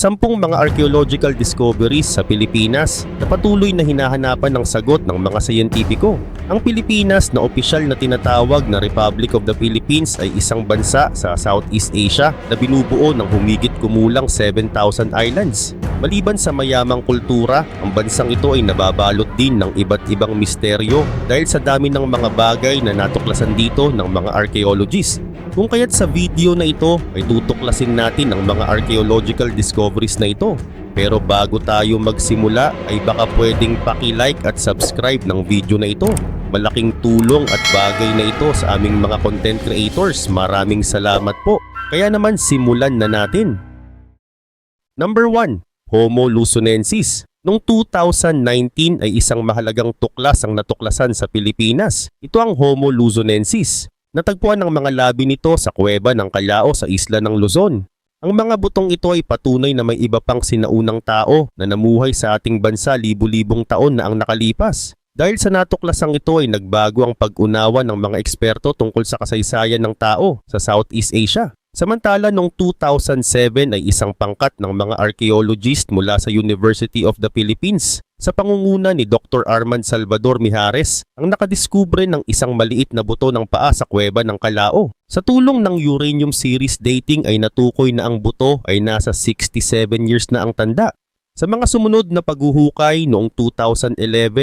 Sampung mga archaeological discoveries sa Pilipinas na patuloy na hinahanapan ng sagot ng mga sayentipiko. Ang Pilipinas na opisyal na tinatawag na Republic of the Philippines ay isang bansa sa Southeast Asia na binubuo ng humigit kumulang 7,000 islands. Maliban sa mayamang kultura, ang bansang ito ay nababalot din ng iba't ibang misteryo dahil sa dami ng mga bagay na natuklasan dito ng mga archaeologists. Kung kaya't sa video na ito ay tutuklasin natin ang mga archaeological discoveries na ito. Pero bago tayo magsimula ay baka pwedeng paki-like at subscribe ng video na ito. Malaking tulong at bagay na ito sa aming mga content creators. Maraming salamat po. Kaya naman simulan na natin. Number 1. Homo luzonensis. Noong 2019 ay isang mahalagang tuklas ang natuklasan sa Pilipinas. Ito ang Homo luzonensis. Natagpuan ng mga labi nito sa kuweba ng Calao sa isla ng Luzon. Ang mga butong ito ay patunay na may iba pang sinaunang tao na namuhay sa ating bansa libu-libong taon na ang nakalipas. Dahil sa natuklasang ito ay nagbago ang pag-unawa ng mga eksperto tungkol sa kasaysayan ng tao sa Southeast Asia. Samantala noong 2007 ay isang pangkat ng mga archaeologist mula sa University of the Philippines sa pangunguna ni Dr. Armand Salvador Mijares ang nakadiskubre ng isang maliit na buto ng paa sa kuweba ng Calao. Sa tulong ng uranium series dating ay natukoy na ang buto ay nasa 67 years na ang tanda. Sa mga sumunod na paghuhukay noong 2011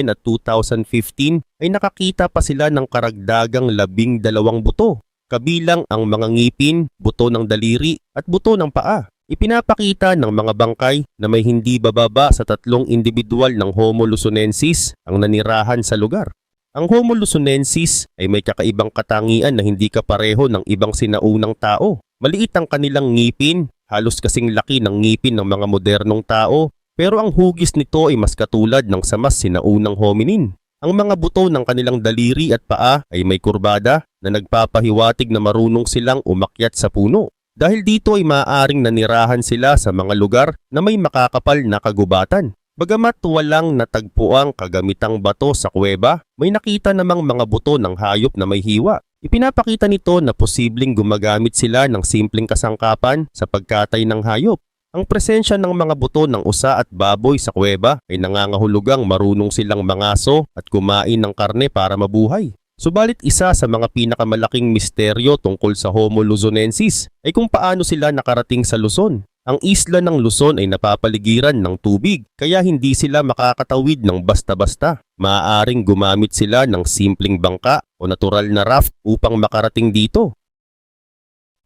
at 2015 ay nakakita pa sila ng karagdagang labing dalawang buto kabilang ang mga ngipin, buto ng daliri at buto ng paa. Ipinapakita ng mga bangkay na may hindi bababa sa tatlong individual ng Homo luzonensis ang nanirahan sa lugar. Ang Homo luzonensis ay may kakaibang katangian na hindi kapareho ng ibang sinaunang tao. Maliit ang kanilang ngipin, halos kasing laki ng ngipin ng mga modernong tao, pero ang hugis nito ay mas katulad ng sa mas sinaunang hominin. Ang mga buto ng kanilang daliri at paa ay may kurbada na nagpapahiwatig na marunong silang umakyat sa puno. Dahil dito ay maaaring nanirahan sila sa mga lugar na may makakapal na kagubatan. Bagamat walang natagpuang kagamitang bato sa kuweba, may nakita namang mga buto ng hayop na may hiwa. Ipinapakita nito na posibleng gumagamit sila ng simpleng kasangkapan sa pagkatay ng hayop. Ang presensya ng mga buto ng usa at baboy sa kuweba ay nangangahulugang marunong silang mangaso at kumain ng karne para mabuhay. Subalit isa sa mga pinakamalaking misteryo tungkol sa Homo luzonensis ay kung paano sila nakarating sa Luzon. Ang isla ng Luzon ay napapaligiran ng tubig kaya hindi sila makakatawid ng basta-basta. Maaaring gumamit sila ng simpleng bangka o natural na raft upang makarating dito.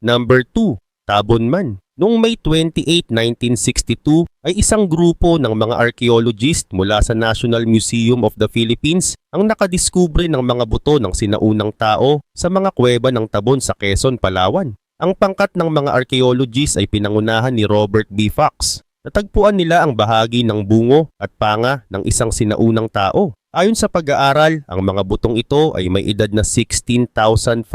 Number 2. Tabonman Noong May 28, 1962 ay isang grupo ng mga archaeologist mula sa National Museum of the Philippines ang nakadiskubre ng mga buto ng sinaunang tao sa mga kuweba ng Tabon sa Quezon, Palawan. Ang pangkat ng mga archaeologist ay pinangunahan ni Robert B. Fox. Natagpuan nila ang bahagi ng bungo at panga ng isang sinaunang tao. Ayon sa pag-aaral, ang mga butong ito ay may edad na 16,500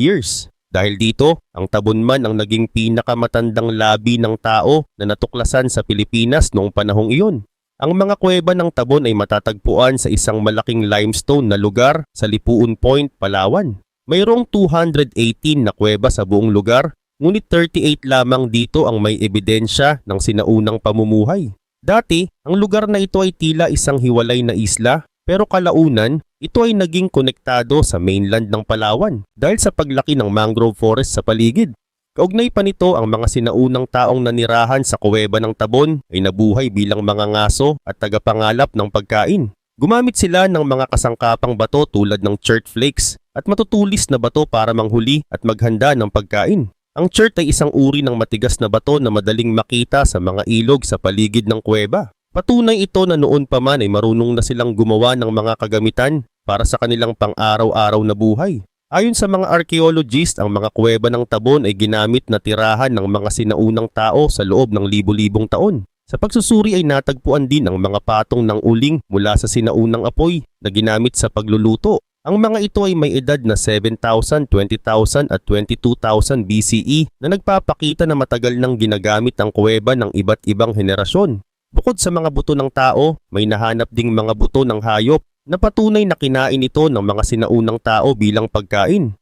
years. Dahil dito, ang tabunman ang naging pinakamatandang labi ng tao na natuklasan sa Pilipinas noong panahong iyon. Ang mga kuweba ng tabon ay matatagpuan sa isang malaking limestone na lugar sa Lipuon Point, Palawan. Mayroong 218 na kuweba sa buong lugar, ngunit 38 lamang dito ang may ebidensya ng sinaunang pamumuhay. Dati, ang lugar na ito ay tila isang hiwalay na isla pero kalaunan, ito ay naging konektado sa mainland ng Palawan dahil sa paglaki ng mangrove forest sa paligid. Kaugnay pa nito ang mga sinaunang taong nanirahan sa kuweba ng Tabon ay nabuhay bilang mga ngaso at tagapangalap ng pagkain. Gumamit sila ng mga kasangkapang bato tulad ng chert flakes at matutulis na bato para manghuli at maghanda ng pagkain. Ang chert ay isang uri ng matigas na bato na madaling makita sa mga ilog sa paligid ng kuweba. Patunay ito na noon pa man ay marunong na silang gumawa ng mga kagamitan para sa kanilang pang-araw-araw na buhay. Ayon sa mga archaeologist, ang mga kuweba ng Tabon ay ginamit na tirahan ng mga sinaunang tao sa loob ng libo-libong taon. Sa pagsusuri ay natagpuan din ang mga patong ng uling mula sa sinaunang apoy na ginamit sa pagluluto. Ang mga ito ay may edad na 7,000, 20,000 at 22,000 BCE na nagpapakita na matagal nang ginagamit ang kuweba ng iba't ibang henerasyon. Bukod sa mga buto ng tao, may nahanap ding mga buto ng hayop na patunay na kinain ito ng mga sinaunang tao bilang pagkain.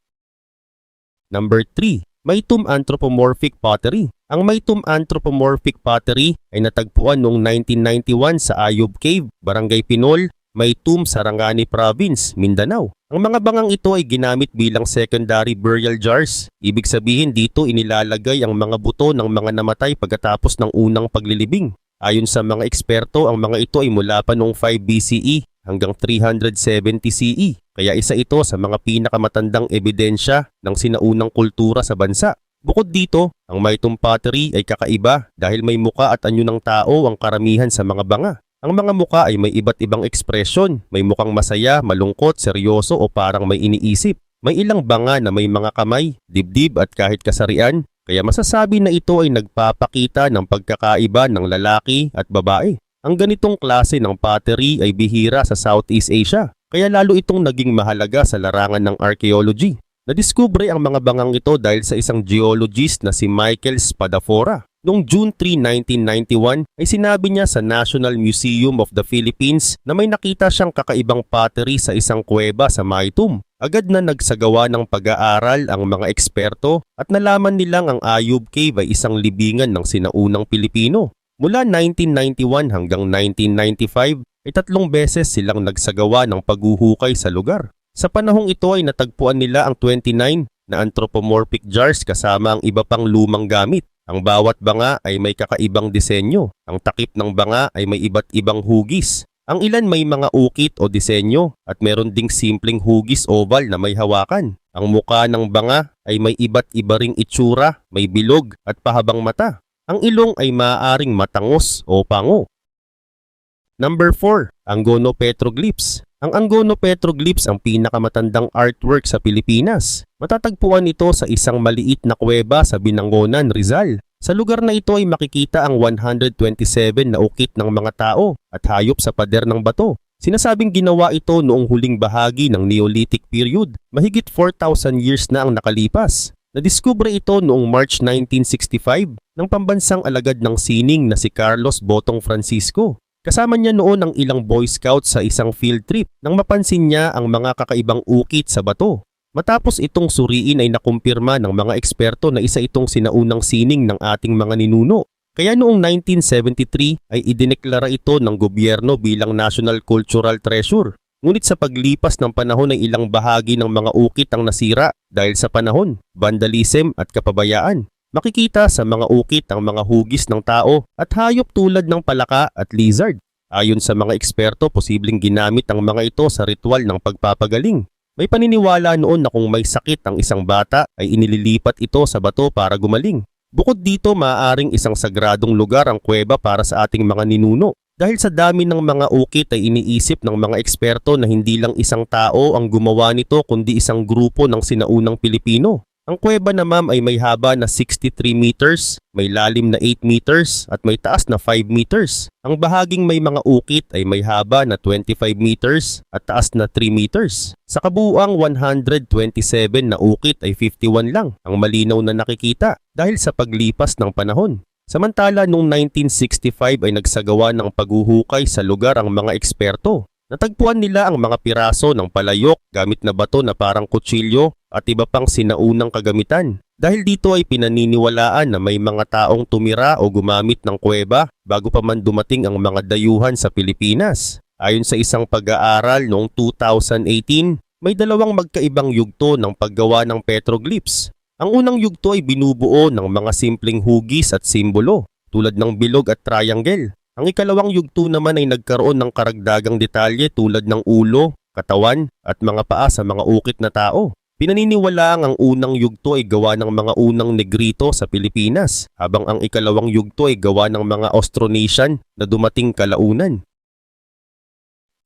Number 3. May tomb anthropomorphic pottery. Ang Maytum Anthropomorphic Pottery ay natagpuan noong 1991 sa Ayub Cave, Barangay Pinol, Maytum, Sarangani Province, Mindanao. Ang mga bangang ito ay ginamit bilang secondary burial jars. Ibig sabihin dito inilalagay ang mga buto ng mga namatay pagkatapos ng unang paglilibing. Ayon sa mga eksperto, ang mga ito ay mula pa noong 5 BCE hanggang 370 CE. Kaya isa ito sa mga pinakamatandang ebidensya ng sinaunang kultura sa bansa. Bukod dito, ang Maytum pottery ay kakaiba dahil may muka at anyo ng tao ang karamihan sa mga banga. Ang mga muka ay may iba't ibang ekspresyon, may mukhang masaya, malungkot, seryoso o parang may iniisip. May ilang banga na may mga kamay, dibdib at kahit kasarian, kaya masasabi na ito ay nagpapakita ng pagkakaiba ng lalaki at babae. Ang ganitong klase ng pottery ay bihira sa Southeast Asia, kaya lalo itong naging mahalaga sa larangan ng archaeology. Nadiskubre ang mga bangang ito dahil sa isang geologist na si Michael Spadafora. Noong June 3, 1991 ay sinabi niya sa National Museum of the Philippines na may nakita siyang kakaibang pottery sa isang kuweba sa Maitum. Agad na nagsagawa ng pag-aaral ang mga eksperto at nalaman nilang ang Ayub Cave ay isang libingan ng sinaunang Pilipino. Mula 1991 hanggang 1995 ay tatlong beses silang nagsagawa ng paghuhukay sa lugar. Sa panahong ito ay natagpuan nila ang 29 na anthropomorphic jars kasama ang iba pang lumang gamit. Ang bawat banga ay may kakaibang disenyo. Ang takip ng banga ay may iba't ibang hugis. Ang ilan may mga ukit o disenyo at meron ding simpleng hugis oval na may hawakan. Ang muka ng banga ay may iba't iba ring itsura, may bilog at pahabang mata. Ang ilong ay maaaring matangos o pango. Number 4, Angono Petroglyphs. Ang Angono Petroglyphs ang pinakamatandang artwork sa Pilipinas. Matatagpuan ito sa isang maliit na kuweba sa Binangonan, Rizal. Sa lugar na ito ay makikita ang 127 na ukit ng mga tao at hayop sa pader ng bato. Sinasabing ginawa ito noong huling bahagi ng Neolithic period. Mahigit 4,000 years na ang nakalipas. Nadiskubre ito noong March 1965 ng pambansang alagad ng sining na si Carlos Botong Francisco. Kasama niya noon ang ilang Boy Scouts sa isang field trip nang mapansin niya ang mga kakaibang ukit sa bato. Matapos itong suriin ay nakumpirma ng mga eksperto na isa itong sinaunang sining ng ating mga ninuno. Kaya noong 1973 ay idineklara ito ng gobyerno bilang National Cultural Treasure. Ngunit sa paglipas ng panahon ay ilang bahagi ng mga ukit ang nasira dahil sa panahon, vandalism at kapabayaan. Makikita sa mga ukit ang mga hugis ng tao at hayop tulad ng palaka at lizard. Ayon sa mga eksperto, posibleng ginamit ang mga ito sa ritual ng pagpapagaling. May paniniwala noon na kung may sakit ang isang bata ay inililipat ito sa bato para gumaling. Bukod dito, maaaring isang sagradong lugar ang kuweba para sa ating mga ninuno. Dahil sa dami ng mga ukit ay iniisip ng mga eksperto na hindi lang isang tao ang gumawa nito kundi isang grupo ng sinaunang Pilipino. Ang kuweba na ma'am ay may haba na 63 meters, may lalim na 8 meters at may taas na 5 meters. Ang bahaging may mga ukit ay may haba na 25 meters at taas na 3 meters. Sa kabuuang 127 na ukit ay 51 lang ang malinaw na nakikita dahil sa paglipas ng panahon. Samantala noong 1965 ay nagsagawa ng paghuhukay sa lugar ang mga eksperto. Natagpuan nila ang mga piraso ng palayok gamit na bato na parang kutsilyo at iba pang sinaunang kagamitan. Dahil dito ay pinaniniwalaan na may mga taong tumira o gumamit ng kuweba bago pa man dumating ang mga dayuhan sa Pilipinas. Ayon sa isang pag-aaral noong 2018, may dalawang magkaibang yugto ng paggawa ng petroglyphs. Ang unang yugto ay binubuo ng mga simpleng hugis at simbolo tulad ng bilog at triangle. Ang ikalawang yugto naman ay nagkaroon ng karagdagang detalye tulad ng ulo, katawan at mga paa sa mga ukit na tao. Pinaniniwalaang ang unang yugto ay gawa ng mga unang negrito sa Pilipinas, habang ang ikalawang yugto ay gawa ng mga Austronesian na dumating kalaunan.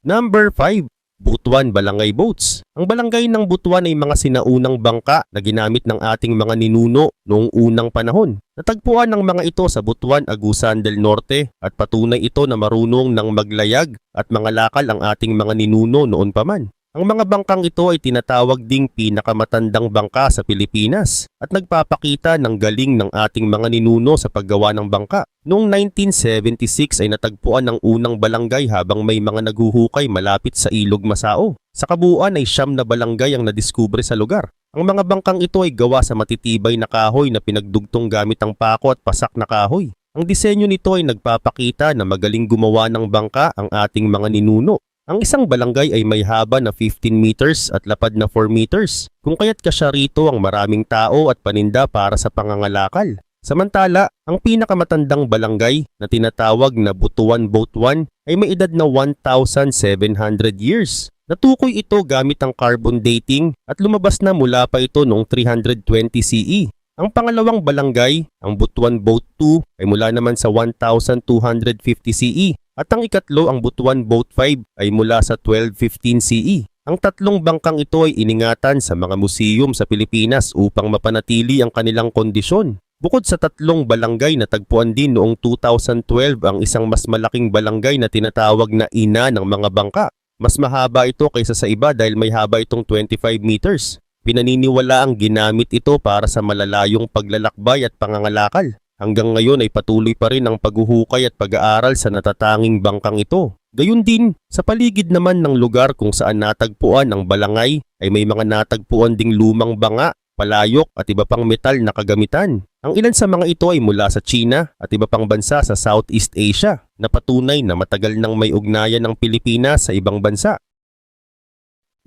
Number 5. Butuan Balangay Boats Ang balangay ng Butuan ay mga sinaunang bangka na ginamit ng ating mga ninuno noong unang panahon. Natagpuan ng mga ito sa Butuan, Agusan del Norte at patunay ito na marunong ng maglayag at mga lakal ang ating mga ninuno noon pa man. Ang mga bangkang ito ay tinatawag ding pinakamatandang bangka sa Pilipinas at nagpapakita ng galing ng ating mga ninuno sa paggawa ng bangka. Noong 1976 ay natagpuan ang unang balangay habang may mga naghuhukay malapit sa Ilog Masao. Sa kabuuan ay siyam na balangay ang nadiskubre sa lugar. Ang mga bangkang ito ay gawa sa matitibay na kahoy na pinagdugtong gamit ang pako at pasak na kahoy. Ang disenyo nito ay nagpapakita na magaling gumawa ng bangka ang ating mga ninuno. Ang isang balangay ay may haba na 15 meters at lapad na 4 meters. Kung kaya't kasya rito ang maraming tao at paninda para sa pangangalakal. Samantala, ang pinakamatandang balangay na tinatawag na Butuan Boat 1 ay may edad na 1,700 years. Natukoy ito gamit ang carbon dating at lumabas na mula pa ito noong 320 CE. Ang pangalawang balangay, ang Butuan Boat 2 ay mula naman sa 1250 CE at ang ikatlo ang Butuan Boat 5 ay mula sa 1215 CE. Ang tatlong bangkang ito ay iningatan sa mga museum sa Pilipinas upang mapanatili ang kanilang kondisyon. Bukod sa tatlong balangay na tagpuan din noong 2012 ang isang mas malaking balangay na tinatawag na ina ng mga bangka. Mas mahaba ito kaysa sa iba dahil may haba itong 25 meters. Pinaniniwala ang ginamit ito para sa malalayong paglalakbay at pangangalakal. Hanggang ngayon ay patuloy pa rin ang paghuhukay at pag-aaral sa natatanging bangkang ito. Gayun din, sa paligid naman ng lugar kung saan natagpuan ang balangay ay may mga natagpuan ding lumang banga, palayok at iba pang metal na kagamitan. Ang ilan sa mga ito ay mula sa China at iba pang bansa sa Southeast Asia na patunay na matagal nang may ugnayan ng Pilipinas sa ibang bansa.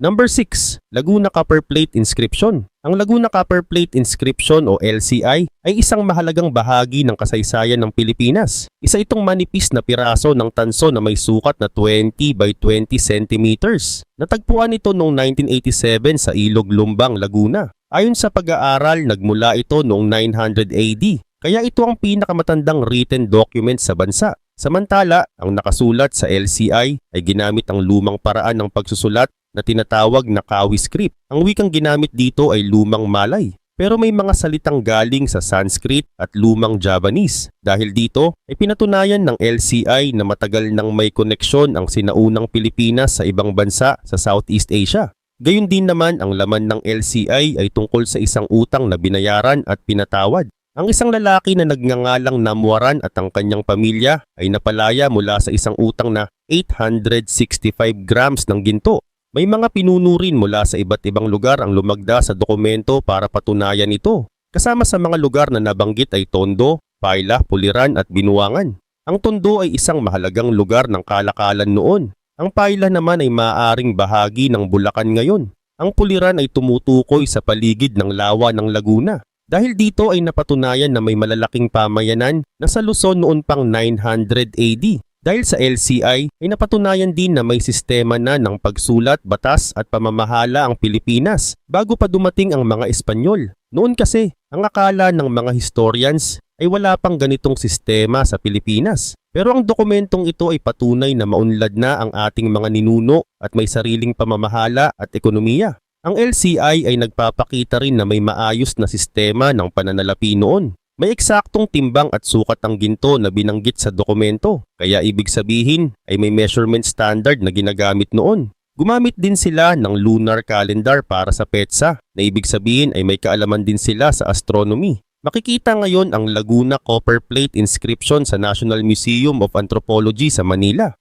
Number 6, Laguna Copper Plate Inscription. Ang Laguna Copper Plate Inscription o LCI ay isang mahalagang bahagi ng kasaysayan ng Pilipinas. Isa itong manipis na piraso ng tanso na may sukat na 20 by 20 centimeters. Natagpuan ito noong 1987 sa Ilog Lumbang, Laguna. Ayon sa pag-aaral, nagmula ito noong 900 AD. Kaya ito ang pinakamatandang written document sa bansa. Samantala, ang nakasulat sa LCI ay ginamit ang lumang paraan ng pagsusulat na tinatawag na kawi script. Ang wikang ginamit dito ay lumang Malay. Pero may mga salitang galing sa Sanskrit at lumang Javanese. Dahil dito ay pinatunayan ng LCI na matagal nang may koneksyon ang sinaunang Pilipinas sa ibang bansa sa Southeast Asia. Gayun din naman ang laman ng LCI ay tungkol sa isang utang na binayaran at pinatawad. Ang isang lalaki na nagngangalang Namwaran at ang kanyang pamilya ay napalaya mula sa isang utang na 865 grams ng ginto. May mga pinuno rin mula sa iba't ibang lugar ang lumagda sa dokumento para patunayan ito. Kasama sa mga lugar na nabanggit ay Tondo, Paila, Puliran at Binuangan. Ang Tondo ay isang mahalagang lugar ng kalakalan noon. Ang Paila naman ay maaaring bahagi ng Bulacan ngayon. Ang Puliran ay tumutukoy sa paligid ng lawa ng Laguna. Dahil dito ay napatunayan na may malalaking pamayanan na sa Luzon noon pang 900 AD. Dahil sa LCI ay napatunayan din na may sistema na ng pagsulat, batas at pamamahala ang Pilipinas bago pa dumating ang mga Espanyol. Noon kasi, ang akala ng mga historians ay wala pang ganitong sistema sa Pilipinas. Pero ang dokumentong ito ay patunay na maunlad na ang ating mga ninuno at may sariling pamamahala at ekonomiya. Ang LCI ay nagpapakita rin na may maayos na sistema ng pananalapi noon. May eksaktong timbang at sukat ang ginto na binanggit sa dokumento, kaya ibig sabihin ay may measurement standard na ginagamit noon. Gumamit din sila ng lunar calendar para sa petsa, na ibig sabihin ay may kaalaman din sila sa astronomy. Makikita ngayon ang Laguna Copper Plate inscription sa National Museum of Anthropology sa Manila.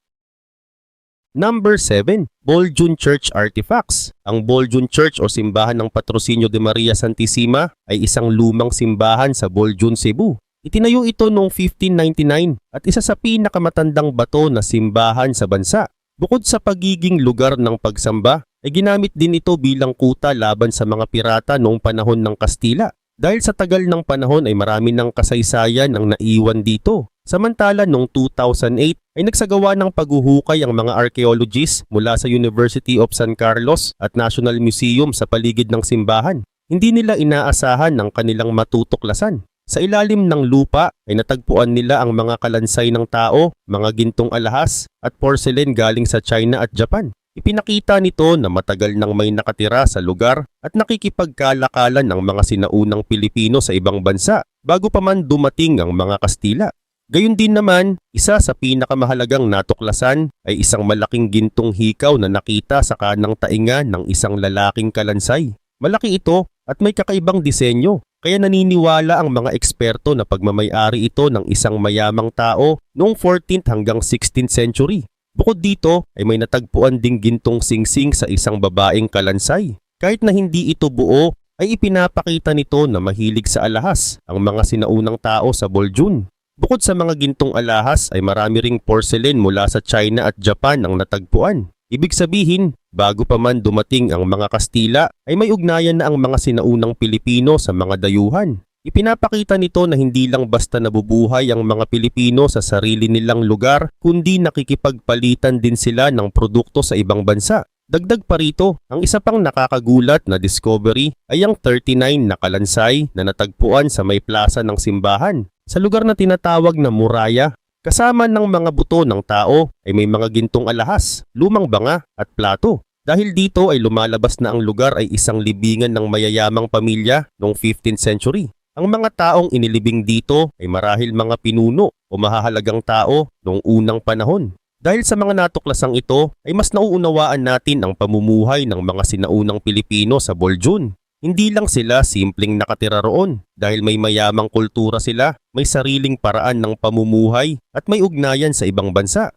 Number 7, Boljun Church Artifacts. Ang Boljun Church o simbahan ng Patrocinio de Maria Santissima ay isang lumang simbahan sa Boljun, Cebu. Itinayo ito noong 1599 at isa sa pinakamatandang bato na simbahan sa bansa. Bukod sa pagiging lugar ng pagsamba, ay ginamit din ito bilang kuta laban sa mga pirata noong panahon ng Kastila. Dahil sa tagal ng panahon ay marami ng kasaysayan ang naiwan dito. Samantala noong 2008 ay nagsagawa ng paghuhukay ang mga archaeologists mula sa University of San Carlos at National Museum sa paligid ng simbahan. Hindi nila inaasahan ng kanilang matutuklasan. Sa ilalim ng lupa ay natagpuan nila ang mga kalansay ng tao, mga gintong alahas at porcelain galing sa China at Japan. Ipinakita nito na matagal nang may nakatira sa lugar at nakikipagkalakalan ng mga sinaunang Pilipino sa ibang bansa bago pa man dumating ang mga Kastila. Gayun din naman, isa sa pinakamahalagang natuklasan ay isang malaking gintong hikaw na nakita sa kanang tainga ng isang lalaking kalansay. Malaki ito at may kakaibang disenyo, kaya naniniwala ang mga eksperto na pagmamayari ito ng isang mayamang tao noong 14th hanggang 16th century. Bukod dito ay may natagpuan ding gintong singsing sa isang babaeng kalansay. Kahit na hindi ito buo, ay ipinapakita nito na mahilig sa alahas ang mga sinaunang tao sa Boljun. Bukod sa mga gintong alahas ay marami ring porcelain mula sa China at Japan ang natagpuan. Ibig sabihin, bago pa man dumating ang mga Kastila ay may ugnayan na ang mga sinaunang Pilipino sa mga dayuhan. Ipinapakita nito na hindi lang basta nabubuhay ang mga Pilipino sa sarili nilang lugar, kundi nakikipagpalitan din sila ng produkto sa ibang bansa. Dagdag pa rito, ang isa pang nakakagulat na discovery ay ang 39 na kalansay na natagpuan sa may plaza ng simbahan sa lugar na tinatawag na Muraya. Kasama ng mga buto ng tao ay may mga gintong alahas, lumang banga at plato. Dahil dito ay lumalabas na ang lugar ay isang libingan ng mayayamang pamilya noong 15th century. Ang mga taong inilibing dito ay marahil mga pinuno o mahahalagang tao noong unang panahon. Dahil sa mga natuklasang ito ay mas nauunawaan natin ang pamumuhay ng mga sinaunang Pilipino sa Boljun. Hindi lang sila simpleng nakatira roon dahil may mayamang kultura sila, may sariling paraan ng pamumuhay at may ugnayan sa ibang bansa.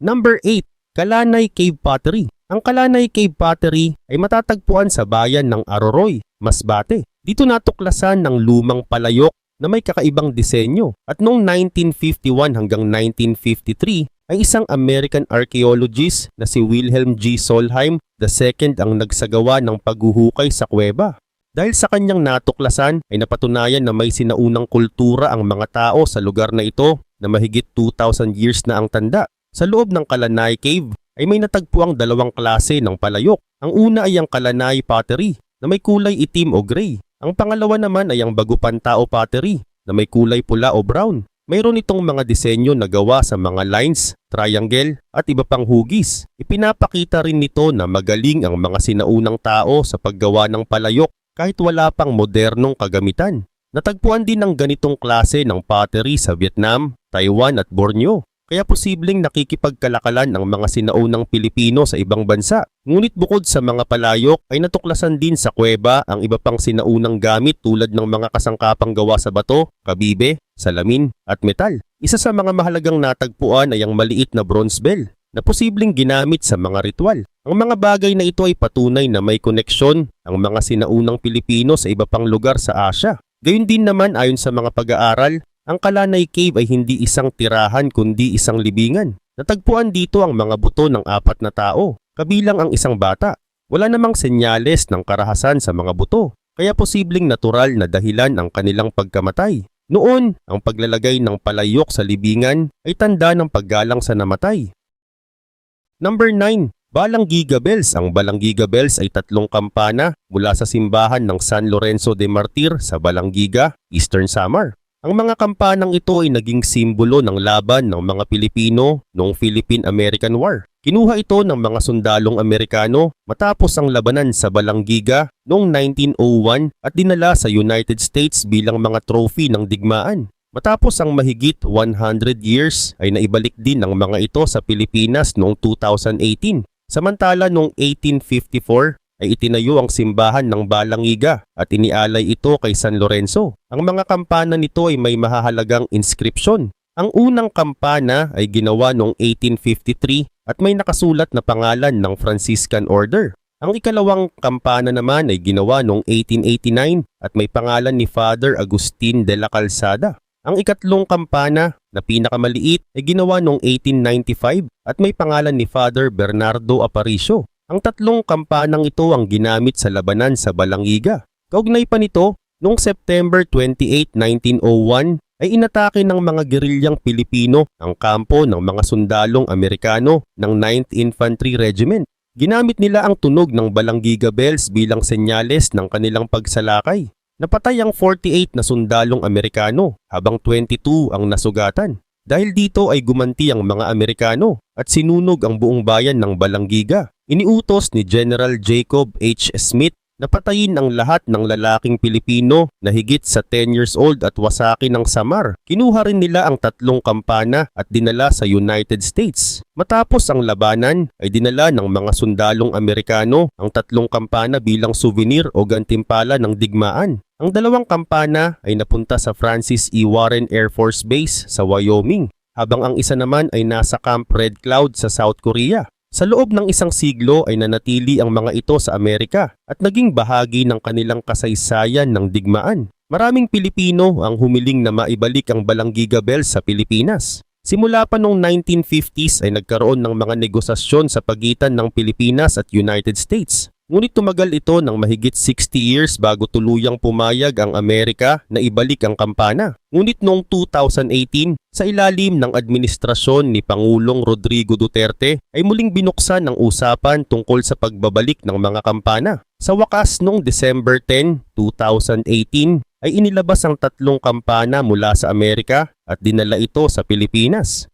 Number 8. Kalanay Cave Pottery Ang Kalanay Cave Pottery ay matatagpuan sa bayan ng Aroroy, Masbate. Dito natuklasan ng lumang palayok na may kakaibang disenyo at noong 1951 hanggang 1953 ay isang American archaeologist na si Wilhelm G. Solheim II ang nagsagawa ng paghuhukay sa kuweba. Dahil sa kanyang natuklasan ay napatunayan na may sinaunang kultura ang mga tao sa lugar na ito na mahigit 2,000 years na ang tanda. Sa loob ng Kalanay Cave ay may natagpuang dalawang klase ng palayok. Ang una ay ang Kalanay Pottery na may kulay itim o gray ang pangalawa naman ay ang bagupan tao pottery na may kulay pula o brown. Mayroon itong mga disenyo na gawa sa mga lines, triangle at iba pang hugis. Ipinapakita rin nito na magaling ang mga sinaunang tao sa paggawa ng palayok kahit wala pang modernong kagamitan. Natagpuan din ng ganitong klase ng pottery sa Vietnam, Taiwan at Borneo kaya posibleng nakikipagkalakalan ang mga sinaunang Pilipino sa ibang bansa. Ngunit bukod sa mga palayok ay natuklasan din sa kuweba ang iba pang sinaunang gamit tulad ng mga kasangkapang gawa sa bato, kabibe, salamin at metal. Isa sa mga mahalagang natagpuan ay ang maliit na bronze bell na posibleng ginamit sa mga ritual. Ang mga bagay na ito ay patunay na may koneksyon ang mga sinaunang Pilipino sa iba pang lugar sa Asia. Gayun din naman ayon sa mga pag-aaral ang Kalanay Cave ay hindi isang tirahan kundi isang libingan. Natagpuan dito ang mga buto ng apat na tao, kabilang ang isang bata. Wala namang senyales ng karahasan sa mga buto, kaya posibleng natural na dahilan ang kanilang pagkamatay. Noon, ang paglalagay ng palayok sa libingan ay tanda ng paggalang sa namatay. Number 9. Balanggiga Bells Ang Balanggiga Bells ay tatlong kampana mula sa simbahan ng San Lorenzo de Martir sa Balanggiga, Eastern Samar. Ang mga kampanang ito ay naging simbolo ng laban ng mga Pilipino noong Philippine-American War. Kinuha ito ng mga sundalong Amerikano matapos ang labanan sa Balanggiga noong 1901 at dinala sa United States bilang mga trophy ng digmaan. Matapos ang mahigit 100 years ay naibalik din ng mga ito sa Pilipinas noong 2018. Samantala noong 1854 ay itinayo ang simbahan ng Balangiga at inialay ito kay San Lorenzo. Ang mga kampana nito ay may mahahalagang inscription. Ang unang kampana ay ginawa noong 1853 at may nakasulat na pangalan ng Franciscan Order. Ang ikalawang kampana naman ay ginawa noong 1889 at may pangalan ni Father Agustin de la Calzada. Ang ikatlong kampana na pinakamaliit ay ginawa noong 1895 at may pangalan ni Father Bernardo Aparicio. Ang tatlong kampanang ito ang ginamit sa labanan sa Balangiga. Kaugnay pa nito, noong September 28, 1901 ay inatake ng mga gerilyang Pilipino ang kampo ng mga sundalong Amerikano ng 9th Infantry Regiment. Ginamit nila ang tunog ng Balangiga Bells bilang senyales ng kanilang pagsalakay. Napatay ang 48 na sundalong Amerikano habang 22 ang nasugatan. Dahil dito ay gumanti ang mga Amerikano at sinunog ang buong bayan ng Balangiga. Iniutos ni General Jacob H. Smith na patayin ang lahat ng lalaking Pilipino na higit sa 10 years old at wasaki ng Samar. Kinuha rin nila ang tatlong kampana at dinala sa United States. Matapos ang labanan ay dinala ng mga sundalong Amerikano ang tatlong kampana bilang souvenir o gantimpala ng digmaan. Ang dalawang kampana ay napunta sa Francis E. Warren Air Force Base sa Wyoming habang ang isa naman ay nasa Camp Red Cloud sa South Korea. Sa loob ng isang siglo ay nanatili ang mga ito sa Amerika at naging bahagi ng kanilang kasaysayan ng digmaan. Maraming Pilipino ang humiling na maibalik ang Balanggi Gabel sa Pilipinas. Simula pa noong 1950s ay nagkaroon ng mga negosasyon sa pagitan ng Pilipinas at United States. Ngunit tumagal ito ng mahigit 60 years bago tuluyang pumayag ang Amerika na ibalik ang kampana. Ngunit noong 2018, sa ilalim ng administrasyon ni Pangulong Rodrigo Duterte ay muling binuksan ang usapan tungkol sa pagbabalik ng mga kampana. Sa wakas noong December 10, 2018, ay inilabas ang tatlong kampana mula sa Amerika at dinala ito sa Pilipinas.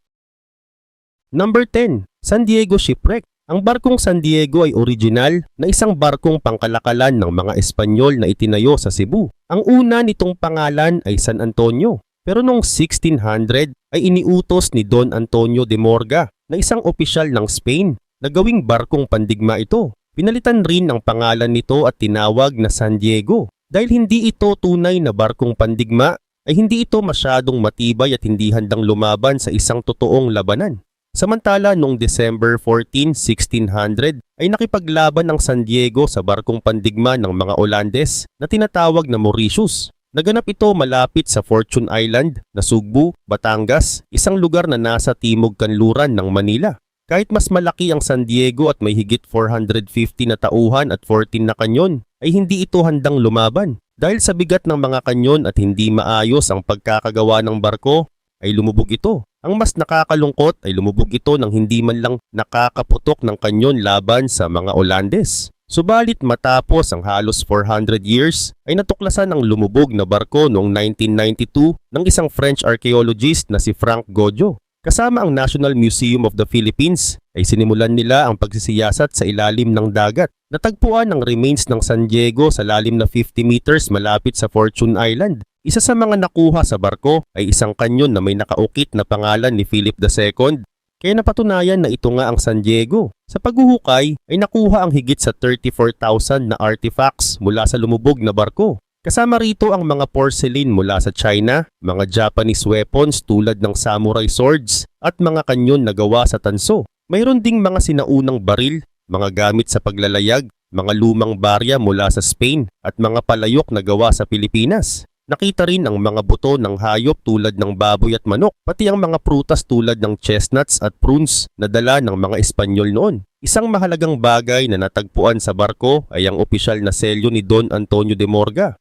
Number 10, San Diego Shipwreck. Ang barkong San Diego ay original na isang barkong pangkalakalan ng mga Espanyol na itinayo sa Cebu. Ang una nitong pangalan ay San Antonio, pero noong 1600 ay iniutos ni Don Antonio de Morga na isang opisyal ng Spain na gawing barkong pandigma ito. Pinalitan rin ang pangalan nito at tinawag na San Diego. Dahil hindi ito tunay na barkong pandigma, ay hindi ito masyadong matibay at hindi handang lumaban sa isang totoong labanan. Samantala noong December 14, 1600 ay nakipaglaban ang San Diego sa barkong pandigma ng mga Olandes na tinatawag na Mauritius. Naganap ito malapit sa Fortune Island na Sugbu, Batangas, isang lugar na nasa timog kanluran ng Manila. Kahit mas malaki ang San Diego at may higit 450 na tauhan at 14 na kanyon, ay hindi ito handang lumaban. Dahil sa bigat ng mga kanyon at hindi maayos ang pagkakagawa ng barko, ay lumubog ito. Ang mas nakakalungkot ay lumubog ito ng hindi man lang nakakaputok ng kanyon laban sa mga Olandes. Subalit matapos ang halos 400 years ay natuklasan ang lumubog na barko noong 1992 ng isang French archaeologist na si Frank Gojo. Kasama ang National Museum of the Philippines ay sinimulan nila ang pagsisiyasat sa ilalim ng dagat. Natagpuan ang remains ng San Diego sa lalim na 50 meters malapit sa Fortune Island. Isa sa mga nakuha sa barko ay isang kanyon na may nakaukit na pangalan ni Philip II. Kaya napatunayan na ito nga ang San Diego. Sa paghuhukay ay nakuha ang higit sa 34,000 na artifacts mula sa lumubog na barko. Kasama rito ang mga porcelain mula sa China, mga Japanese weapons tulad ng samurai swords at mga kanyon na gawa sa tanso. Mayroon ding mga sinaunang baril, mga gamit sa paglalayag, mga lumang barya mula sa Spain at mga palayok na gawa sa Pilipinas. Nakita rin ang mga buto ng hayop tulad ng baboy at manok, pati ang mga prutas tulad ng chestnuts at prunes na dala ng mga Espanyol noon. Isang mahalagang bagay na natagpuan sa barko ay ang opisyal na selyo ni Don Antonio de Morga.